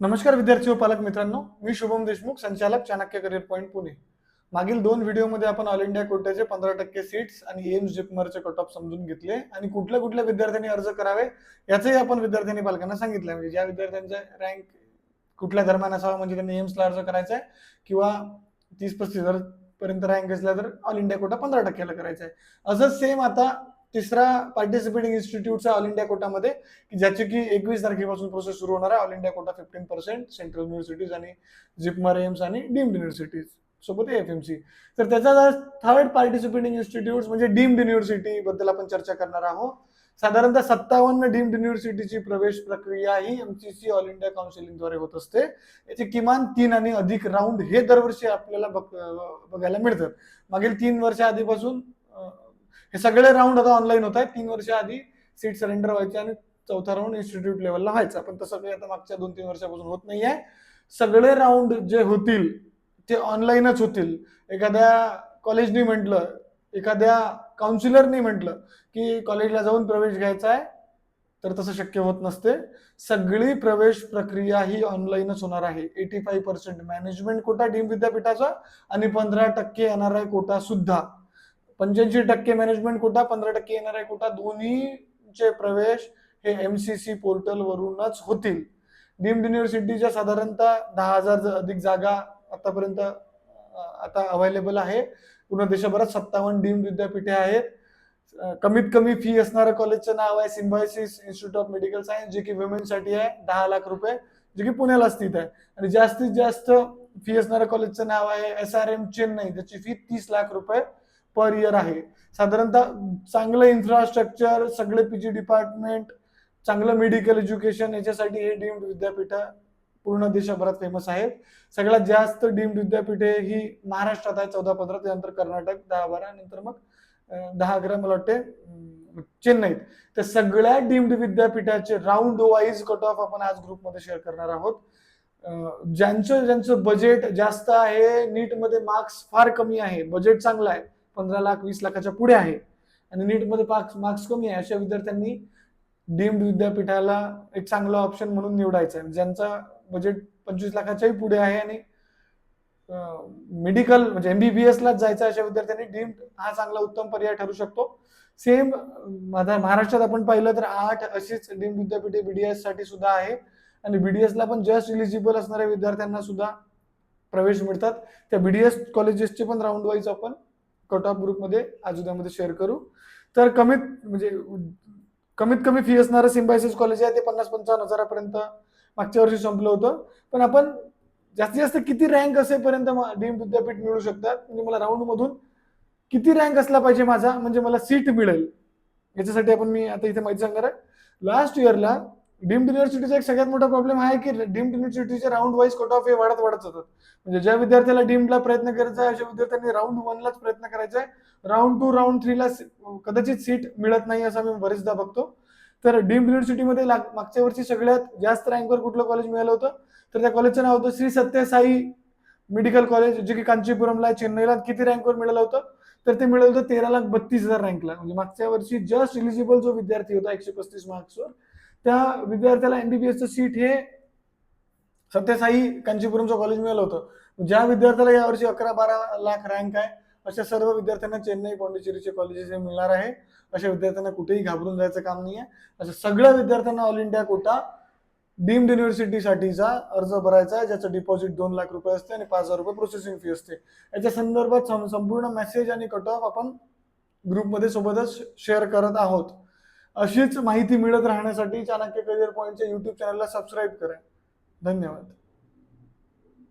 नमस्कार विद्यार्थी व पालक मित्रांनो मी शुभम देशमुख संचालक चाणक्य करिअर पॉईंट पुणे. मागील दोन व्हिडिओमध्ये आपण ऑल इंडिया कोट्याचे पंधरा टक्के सीट्स आणि एम्स जिपमरचे कट ऑफ समजून घेतले आणि कुठल्या कुठल्या विद्यार्थ्यांनी अर्ज करावे याचंही आपण विद्यार्थ्यांनी पालकांना सांगितलं. म्हणजे ज्या विद्यार्थ्यांचा रँक कुठल्या दरम्यान असावा म्हणजे त्यांनी एम्सला अर्ज करायचा आहे किंवा तीस पस्तीस हजार पर्यंत रँक असला तर ऑल इंडिया कोटा पंधरा टक्क्याला करायचा आहे असंच सेम आता तिसरा पार्टिसिपेटिंग इन्स्टिट्यूटचा ऑल इंडिया कोटामध्ये की ज्याची की एकवीस तारखेपासून प्रोसेस सुरू होणार आहे. All India quota fifteen percent central universities आणि जिपमर एम्स आणि डीम्ड युनिव्हर्सिटीज सोबत एफ एम सी तर त्याचा थर्ड पार्टिसिपेटिंग इन्स्टिट्यूट म्हणजे डीम्ड युनिव्हर्सिटी बद्दल आपण चर्चा करणार आहोत. साधारणतः सत्तावन्न डीम्ड युनिव्हर्सिटीची प्रवेश प्रक्रिया ही एमसीसी ऑल इंडिया काउन्सिलिंगद्वारे होत असते. याचे किमान तीन आणि अधिक राऊंड हे दरवर्षी आपल्याला बघ- बघायला मिळतात. मागील तीन वर्ष आधीपासून हे सगळे राऊंड आता ऑनलाईन होत आहेत. तीन वर्ष आधी सीट सरेंडर व्हायचे आणि चौथा राऊंड इन्स्टिट्यूट लेवलला व्हायचा. पण तसं काही आता मागच्या दोन तीन वर्षापासून होत नाहीये. सगळे राऊंड जे होतील ते ऑनलाईनच होतील. एखाद्या कॉलेजनी म्हटलं एखाद्या काउन्सिलरनी म्हटलं की कॉलेजला जाऊन प्रवेश घ्यायचा आहे तर तसं शक्य होत नसते. सगळी प्रवेश प्रक्रिया ही ऑनलाईनच होणार आहे. Eighty five percent management quota deemed विद्यापीठाचा आणि पंधरा टक्के येणार आहे कोटा सुद्धा. पंच्याऐंशी टक्के मॅनेजमेंट कोटा पंधरा टक्के येणार आहे कोटा दोन्हीचे प्रवेश हे एम सी सी पोर्टल वरूनच होतील. डीम्ड युनिव्हर्सिटीच्या साधारणतः दहा हजार अधिक जागा आतापर्यंत आता अवेलेबल आहे. पूर्ण देशभरात सत्तावन्न डीम्ड विद्यापीठे आहेत. कमीत कमी फी असणारं कॉलेजचं नाव आहे Symbiosis institute of medical science जे की वुमेनसाठी आहे दहा लाख रुपये जे की पुण्याला स्थित आहे. आणि जास्तीत जास्त फी असणाऱ्या कॉलेजचं नाव आहे एस आर एम चेन्नई ज्याची फी तीस लाख रुपये पर इयर आहे. साधारणतः चांगलं इन्फ्रास्ट्रक्चर सगळे पीजी डिपार्टमेंट चांगलं मेडिकल एज्युकेशन याच्यासाठी हे डीम्ड विद्यापीठ पूर्ण देशभरात फेमस आहेत. सगळ्यात जास्त डीम्ड विद्यापीठे ही महाराष्ट्रात आहे चौदा पंधरा त्यानंतर कर्नाटक दहा बारा नंतर मग दहा अकरा मला वाटते चेन्नईत. तर सगळ्या डीम्ड विद्यापीठाचे राऊंड वाईज कट ऑफ आपण आज ग्रुपमध्ये शेअर करणार आहोत. ज्यांचं ज्यांचं बजेट जास्त आहे नीटमध्ये मार्क्स फार कमी आहे बजेट चांगलं आहे पंधरा लाख वीस लाखाच्या पुढे आहे. आणि नीटमध्ये मार्क्स मार्क्स कमी आहे. अशा विद्यार्थ्यांनी डीम्ड विद्यापीठाला एक चांगला ऑप्शन म्हणून निवडायचा आहे. ज्यांचा बजेट पंचवीस लाखाच्याही पुढे आहे आणि मेडिकल म्हणजे एमबीबीएस लाच जायचं अशा विद्यार्थ्यांनी डीम्ड हा चांगला उत्तम पर्याय ठरू शकतो. सेम माझा महाराष्ट्रात आपण पाहिलं तर आठ अशीच डीम्ड विद्यापीठे बीडीएससाठी सुद्धा आहे. आणि बीडीएसला पण जस्ट इलिजिबल असणाऱ्या विद्यार्थ्यांना सुद्धा प्रवेश मिळतात. त्या बीडीएस कॉलेजेसचे पण राऊंड वाईज आपण कट ऑफ ग्रुपमध्ये आज उद्यामध्ये शेअर करू. तर कमीत म्हणजे कमीत कमी फी असणारं सिम्बायसिस कॉलेज आहे ते पन्नास पंचावन्न हजारापर्यंत मागच्या वर्षी संपलं होतं. पण आपण जास्तीत जास्त किती रँक असेपर्यंत डीम विद्यापीठ मिळू शकतात? म्हणजे मला राऊंड मधून किती रँक असला पाहिजे माझा? म्हणजे मला सीट मिळेल. याच्यासाठी आपण मी आता इथे माहिती सांगणार आहे. लास्ट इयरला डीम्ड युनिव्हर्सिटीचा एक सगळ्यात मोठा प्रॉब्लेम आहे की डीम्ड युनिव्हर्सिटीचे राऊंड वाईज कट ऑफ हे वाढत वाढत जातात. म्हणजे ज्या विद्यार्थ्याला डीम्डला प्रयत्न करायचा आहे अशा विद्यार्थ्यांनी राऊंड वनलाच प्रयत्न करायचा आहे. राऊंड टू राऊंड थ्रीला कदाचित सीट मिळत नाही असं मी बरेचदा बघतो. तर डीम्ड युनिव्हर्सिटीमध्ये मागच्या वर्षी सगळ्यात जास्त रँकवर कुठलं कॉलेज मिळालं होतं? तर त्या कॉलेजचं नाव होतं श्री सत्यसाई मेडिकल कॉलेज जे की कांचीपुरमला आहे, चेन्नईला किती रँकवर मिळालं होतं? तर ते मिळालं होतं तेरा लाख बत्तीस हजार रँकला म्हणजे मागच्या वर्षी जस्ट इलिजिबल जो विद्यार्थी होता एकशे पस्तीस मार्क्सवर त्या विद्यार्थ्याला एमबीबीएसचं सीट हे सत्यसाई कांचीपुरमचं कॉलेज मिळालं होतं. ज्या विद्यार्थ्याला यावर्षी अकरा बारा लाख रँक आहे अशा सर्व विद्यार्थ्यांना चेन्नई पॉंडिचेरीचे कॉलेजेस हे मिळणार आहे. अशा विद्यार्थ्यांना कुठेही घाबरून जायचं काम नाही आहे अशा सगळ्या विद्यार्थ्यांना ऑल इंडिया कोटा डीम्ड युनिव्हर्सिटीसाठीचा अर्ज भरायचा आहे ज्याचं डिपॉझिट दोन लाख रुपये असते आणि पाच हजार रुपये प्रोसेसिंग फी असते. याच्या संदर्भात संपूर्ण मेसेज आणि कट ऑफ आपण ग्रुपमध्ये सोबतच शेअर करत आहोत. अशीच माहिती मिळत राहण्यासाठी चाणक्य करिअर पॉईंटच्या युट्यूब चॅनलला सबस्क्राईब करा. धन्यवाद.